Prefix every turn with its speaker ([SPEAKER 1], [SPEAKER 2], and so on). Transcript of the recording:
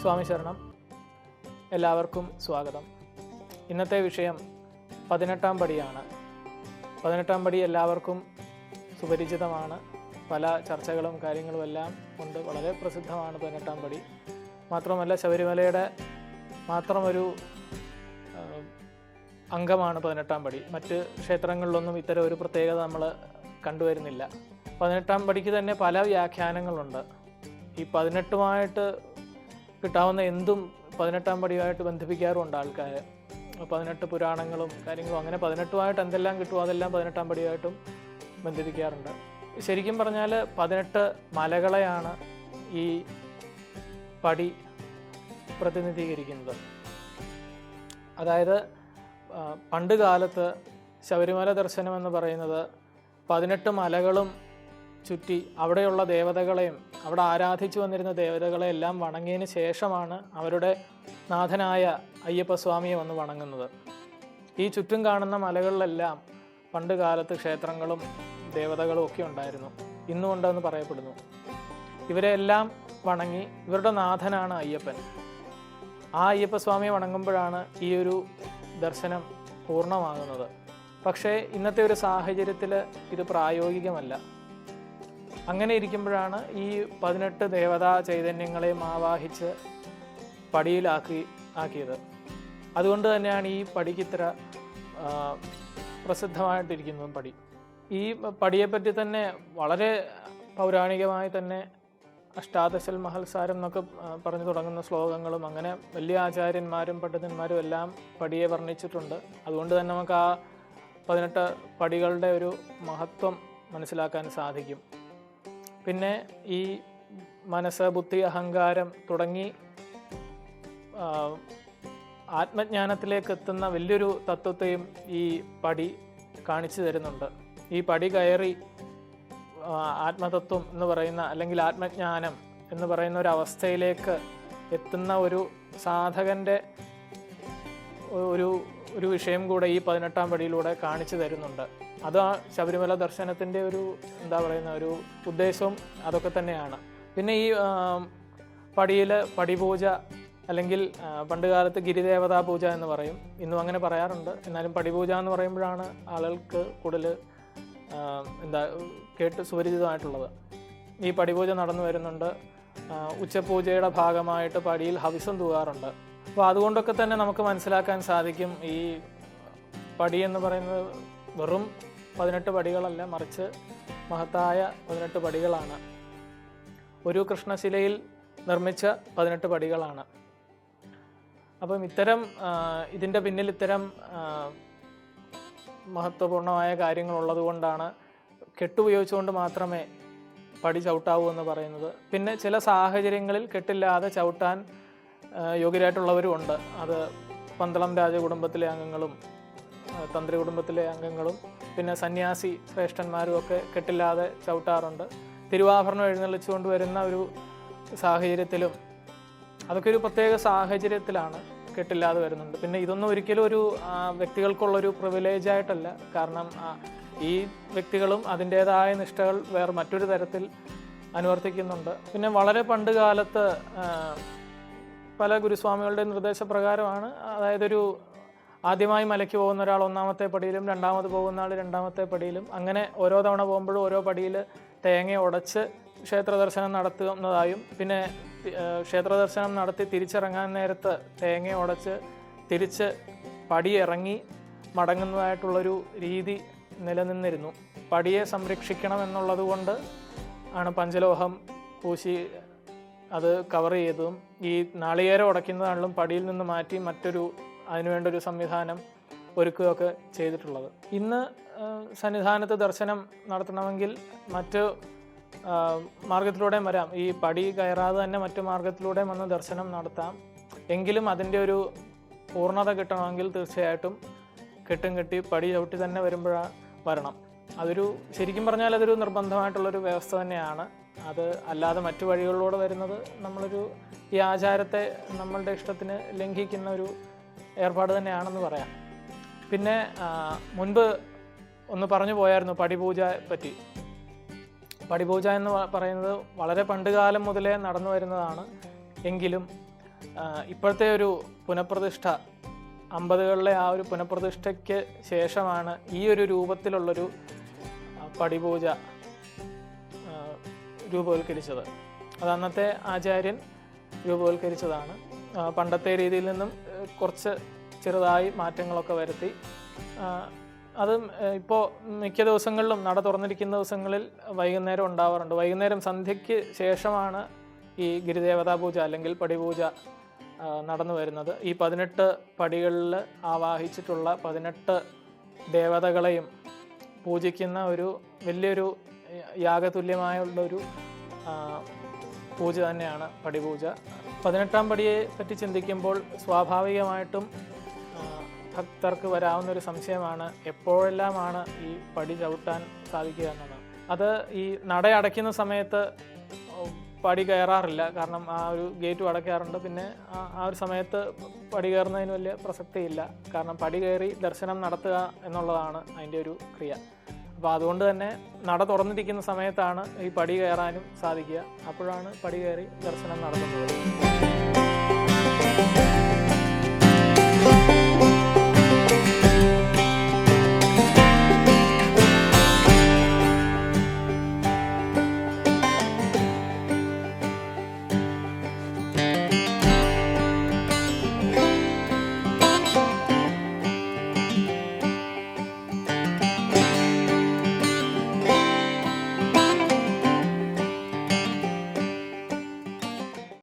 [SPEAKER 1] ശരണം. എല്ലാവർക്കും സ്വാഗതം. ഇന്നത്തെ വിഷയം പതിനെട്ടാം പടിയാണ്. പതിനെട്ടാം പടി എല്ലാവർക്കും സുപരിചിതമാണ്. പല ചർച്ചകളും കാര്യങ്ങളും എല്ലാം ഉണ്ട്. വളരെ പ്രസിദ്ധമാണ് പതിനെട്ടാം പടി. മാത്രമല്ല ശബരിമലയുടെ മാത്രമൊരു അംഗമാണ് പതിനെട്ടാം പടി. മറ്റ് ക്ഷേത്രങ്ങളിലൊന്നും ഇത്തരം ഒരു പ്രത്യേകത നമ്മൾ കണ്ടുവരുന്നില്ല. പതിനെട്ടാം പടിക്ക് തന്നെ പല വ്യാഖ്യാനങ്ങളുണ്ട്. ഈ പതിനെട്ടുമായിട്ട് കിട്ടാവുന്ന എന്തും പതിനെട്ടാം പടിയുമായിട്ട് ബന്ധിപ്പിക്കാറുണ്ട് ആൾക്കാർ പതിനെട്ട് പുരാണങ്ങളും കാര്യങ്ങളും അങ്ങനെ പതിനെട്ടുമായിട്ട് എന്തെല്ലാം കിട്ടുമോ അതെല്ലാം പതിനെട്ടാം പടിയുമായിട്ടും ബന്ധിപ്പിക്കാറുണ്ട്. ശരിക്കും പറഞ്ഞാൽ പതിനെട്ട് മലകളെയാണ് ഈ പടി പ്രതിനിധീകരിക്കുന്നത്. അതായത് പണ്ട് കാലത്ത് ശബരിമല ദർശനം എന്ന് പറയുന്നത് പതിനെട്ട് മലകളും ചുറ്റി അവിടെയുള്ള ദേവതകളെയും അവിടെ ആരാധിച്ചു വന്നിരുന്ന ദേവതകളെയെല്ലാം വണങ്ങിയതിന് ശേഷമാണ് അവരുടെ നാഥനായ അയ്യപ്പസ്വാമിയെ വന്ന് വണങ്ങുന്നത്. ഈ ചുറ്റും കാണുന്ന മലകളിലെല്ലാം പണ്ട് കാലത്ത് ക്ഷേത്രങ്ങളും ദേവതകളും ഒക്കെ ഉണ്ടായിരുന്നു. ഇന്നും ഉണ്ടെന്ന് പറയപ്പെടുന്നു. ഇവരെല്ലാം വണങ്ങി ഇവരുടെ നാഥനാണ് അയ്യപ്പൻ. ആ അയ്യപ്പസ്വാമിയെ വണങ്ങുമ്പോഴാണ് ഈ ഒരു ദർശനം പൂർണമാകുന്നത്. പക്ഷേ ഇന്നത്തെ ഒരു സാഹചര്യത്തിൽ ഇത് പ്രായോഗികമല്ല. അങ്ങനെ ഇരിക്കുമ്പോഴാണ് ഈ പതിനെട്ട് ദേവതാ ചൈതന്യങ്ങളെയും ആവാഹിച്ച് പടിയിലാക്കി ആക്കിയത്. അതുകൊണ്ട് തന്നെയാണ് ഈ പടിക്ക് ഇത്ര പ്രസിദ്ധമായിട്ടിരിക്കുന്നത് പടി. ഈ പടിയെപ്പറ്റി തന്നെ വളരെ പൗരാണികമായി തന്നെ അഷ്ടാദശൽ മഹൽസാരം എന്നൊക്കെ പറഞ്ഞു തുടങ്ങുന്ന ശ്ലോകങ്ങളും അങ്ങനെ വലിയ ആചാര്യന്മാരും പണ്ഡിതന്മാരും എല്ലാം പടിയെ വർണിച്ചിട്ടുണ്ട്. അതുകൊണ്ട് തന്നെ നമുക്ക് ആ പതിനെട്ട് പടികളുടെ ഒരു മഹത്വം മനസ്സിലാക്കാൻ സാധിക്കും. പിന്നെ ഈ മനസ്സ് ബുദ്ധി അഹങ്കാരം തുടങ്ങി ആത്മജ്ഞാനത്തിലേക്ക് എത്തുന്ന വലിയൊരു തത്വത്തെയും ഈ പടി കാണിച്ചു തരുന്നുണ്ട്. ഈ പടി കയറി ആത്മതത്വം എന്ന് പറയുന്ന അല്ലെങ്കിൽ ആത്മജ്ഞാനം എന്ന് പറയുന്ന ഒരു അവസ്ഥയിലേക്ക് എത്തുന്ന ഒരു സാധകന്റെ ഒരു ഒരു വിഷയം കൂടെ ഈ പതിനെട്ടാം പടിയിലൂടെ കാണിച്ചു തരുന്നുണ്ട്. അത് ആ ശബരിമല ദർശനത്തിന്റെ ഒരു എന്താ പറയുന്ന ഒരു ഉദ്ദേശവും അതൊക്കെ തന്നെയാണ്. പിന്നെ ഈ പടിയിൽ പടിപൂജ അല്ലെങ്കിൽ പണ്ട് കാലത്ത് ഗിരിദേവതാ പൂജ എന്ന് പറയും. ഇന്നും അങ്ങനെ പറയാറുണ്ട്. എന്നാലും പടിപൂജ എന്ന് പറയുമ്പോഴാണ് ആളുകൾക്ക് കൂടുതൽ എന്താ കേട്ട് സുപരിചിതമായിട്ടുള്ളത്. ഈ പടിപൂജ നടന്നു വരുന്നുണ്ട്. ഉച്ചപൂജയുടെ ഭാഗമായിട്ട് പടിയിൽ ഹവിസം തൂകാറുണ്ട്. അപ്പോൾ അതുകൊണ്ടൊക്കെ തന്നെ നമുക്ക് മനസ്സിലാക്കാൻ സാധിക്കും ഈ പടി എന്ന് പറയുന്നത് വെറും പതിനെട്ട് പടികളല്ല മറിച്ച് മഹത്തായ പതിനെട്ട് പടികളാണ്. ഒരു കൃഷ്ണശിലയിൽ നിർമ്മിച്ച പതിനെട്ട് പടികളാണ്. അപ്പം ഇത്തരം ഇതിന്റെ പിന്നിൽ ഇത്തരം മഹത്വപൂർണമായ കാര്യങ്ങളുള്ളത് കൊണ്ടാണ് കെട്ടുപയോഗിച്ചുകൊണ്ട് മാത്രമേ പടി ചവിട്ടാവൂ എന്ന് പറയുന്നത്. പിന്നെ ചില സാഹചര്യങ്ങളിൽ കെട്ടില്ലാതെ ചവിട്ടാൻ യോഗ്യരായിട്ടുള്ളവരുമുണ്ട് അത് പന്തളം രാജകുടുംബത്തിലെ അംഗങ്ങളും തന്ത്രി കുടുംബത്തിലെ അംഗങ്ങളും പിന്നെ സന്യാസി ശ്രേഷ്ഠന്മാരും ഒക്കെ കെട്ടില്ലാതെ ചവിട്ടാറുണ്ട്. തിരുവാഭരണം എഴുന്നള്ളിച്ചുകൊണ്ട് വരുന്ന ഒരു സാഹചര്യത്തിലും അതൊക്കെ ഒരു പ്രത്യേക സാഹചര്യത്തിലാണ് കെട്ടില്ലാതെ വരുന്നുണ്ട്. പിന്നെ ഇതൊന്നും ഒരിക്കലും ഒരു വ്യക്തികൾക്കുള്ളൊരു പ്രിവിലേജ് ആയിട്ടല്ല. കാരണം ഈ വ്യക്തികളും അതിന്റേതായ നിഷ്ഠകൾ വേറെ മറ്റൊരു തരത്തിൽ അനുവർത്തിക്കുന്നുണ്ട്. പിന്നെ വളരെ പണ്ട് കാലത്ത് പല ഗുരുസ്വാമികളുടെ നിർദ്ദേശപ്രകാരമാണ് അതായത് ഒരു ആദ്യമായി മലയ്ക്ക് പോകുന്ന ഒരാൾ ഒന്നാമത്തെ പടിയിലും രണ്ടാമത് പോകുന്ന ആൾ രണ്ടാമത്തെ പടിയിലും. അങ്ങനെ ഓരോ തവണ പോകുമ്പോഴും ഓരോ പടിയിൽ തേങ്ങ ഉടച്ച് ക്ഷേത്ര ദർശനം നടത്തുന്നതായും പിന്നെ ക്ഷേത്ര ദർശനം നടത്തി തിരിച്ചിറങ്ങാൻ നേരത്ത് തേങ്ങ ഉടച്ച് തിരിച്ച് പടി ഇറങ്ങി മടങ്ങുന്നതായിട്ടുള്ളൊരു രീതി നിലനിന്നിരുന്നു. പടിയെ സംരക്ഷിക്കണം എന്നുള്ളത് കൊണ്ട് ആണ് പഞ്ചലോഹം പൂശി അത് കവർ ചെയ്തതും ഈ നാളികേരം ഉടയ്ക്കുന്നതാണെങ്കിലും പടിയിൽ നിന്ന് മാറ്റി മറ്റൊരു അതിനുവേണ്ട ഒരു സംവിധാനം ഒരുക്കുകയൊക്കെ ചെയ്തിട്ടുള്ളത്. ഇന്ന് സന്നിധാനത്ത് ദർശനം നടത്തണമെങ്കിൽ മറ്റ് മാർഗത്തിലൂടെയും വരാം. ഈ പടി കയറാതെ തന്നെ മറ്റു മാർഗത്തിലൂടെയും വന്ന് ദർശനം നടത്താം. എങ്കിലും അതിന്റെ ഒരു പൂർണത കിട്ടണമെങ്കിൽ തീർച്ചയായിട്ടും കെട്ടും കെട്ടി പടി ചവിട്ടി തന്നെ വരുമ്പോഴാണ് വരണം. അതൊരു ശരിക്കും പറഞ്ഞാൽ അതൊരു നിർബന്ധമായിട്ടുള്ളൊരു വ്യവസ്ഥ തന്നെയാണ്. അത് അല്ലാതെ മറ്റു വഴികളിലൂടെ വരുന്നത് നമ്മളൊരു ഈ ആചാരത്തെ നമ്മളുടെ ഇഷ്ടത്തിന് ലംഘിക്കുന്ന ഒരു ഏർപ്പാട് തന്നെയാണെന്ന് പറയാം. പിന്നെ മുൻപ് ഒന്ന് പറഞ്ഞു പോയായിരുന്നു പടിപൂജ പറ്റി. പടിപൂജ എന്ന് പറയുന്നത് വളരെ പണ്ടുകാലം മുതലേ നടന്നു വരുന്നതാണ്. എങ്കിലും ഇപ്പോഴത്തെ ഒരു പുനഃപ്രതിഷ്ഠ അമ്പതുകളിലെ ആ ഒരു പുനഃപ്രതിഷ്ഠയ്ക്ക് ശേഷമാണ് ഈ ഒരു രൂപത്തിലുള്ളൊരു പടിപൂജ രൂപവൽക്കരിച്ചത്. അത് അന്നത്തെ ആചാര്യൻ രൂപവൽക്കരിച്ചതാണ്. പണ്ടത്തെ രീതിയിൽ നിന്നും കുറച്ച് ചെറുതായി മാറ്റങ്ങളൊക്കെ വരുത്തി. അത് ഇപ്പോൾ മിക്ക ദിവസങ്ങളിലും നട തുറന്നിരിക്കുന്ന ദിവസങ്ങളിൽ വൈകുന്നേരം ഉണ്ടാവാറുണ്ട്. വൈകുന്നേരം സന്ധ്യയ്ക്ക് ശേഷമാണ് ഈ ഗിരിദേവതാ പൂജ അല്ലെങ്കിൽ പടിപൂജ നടന്നു വരുന്നത്. ഈ പതിനെട്ട് പടികളിൽ ആവാഹിച്ചിട്ടുള്ള പതിനെട്ട് ദേവതകളെയും പൂജിക്കുന്ന ഒരു വലിയൊരു യാഗതുല്യമായുള്ളൊരു പൂജ തന്നെയാണ് പടിപൂജ. പതിനെട്ടാം പടിയെ പറ്റി ചിന്തിക്കുമ്പോൾ സ്വാഭാവികമായിട്ടും ഭക്തർക്ക് വരാവുന്ന ഒരു സംശയമാണ് എപ്പോഴെല്ലാമാണ് ഈ പടി ചവിട്ടാൻ സാധിക്കുക എന്നത് അത് ഈ നട അടയ്ക്കുന്ന സമയത്ത് പടി കയറാറില്ല. കാരണം ആ ഒരു ഗേറ്റ് അടയ്ക്കാറുണ്ട്. പിന്നെ ആ- ഒരു സമയത്ത് പടി കയറുന്നതിന് വലിയ പ്രസക്തിയില്ല. കാരണം പടി കയറി ദർശനം നടത്തുക എന്നുള്ളതാണ് അതിന്റെ ഒരു ക്രിയ. അപ്പോൾ അതുകൊണ്ട് തന്നെ നട തുറന്നിരിക്കുന്ന സമയത്താണ് ഈ പടി കയറാനും സാധിക്കുക. അപ്പോഴാണ് പടി കയറി ദർശനം നടത്തുന്നത്.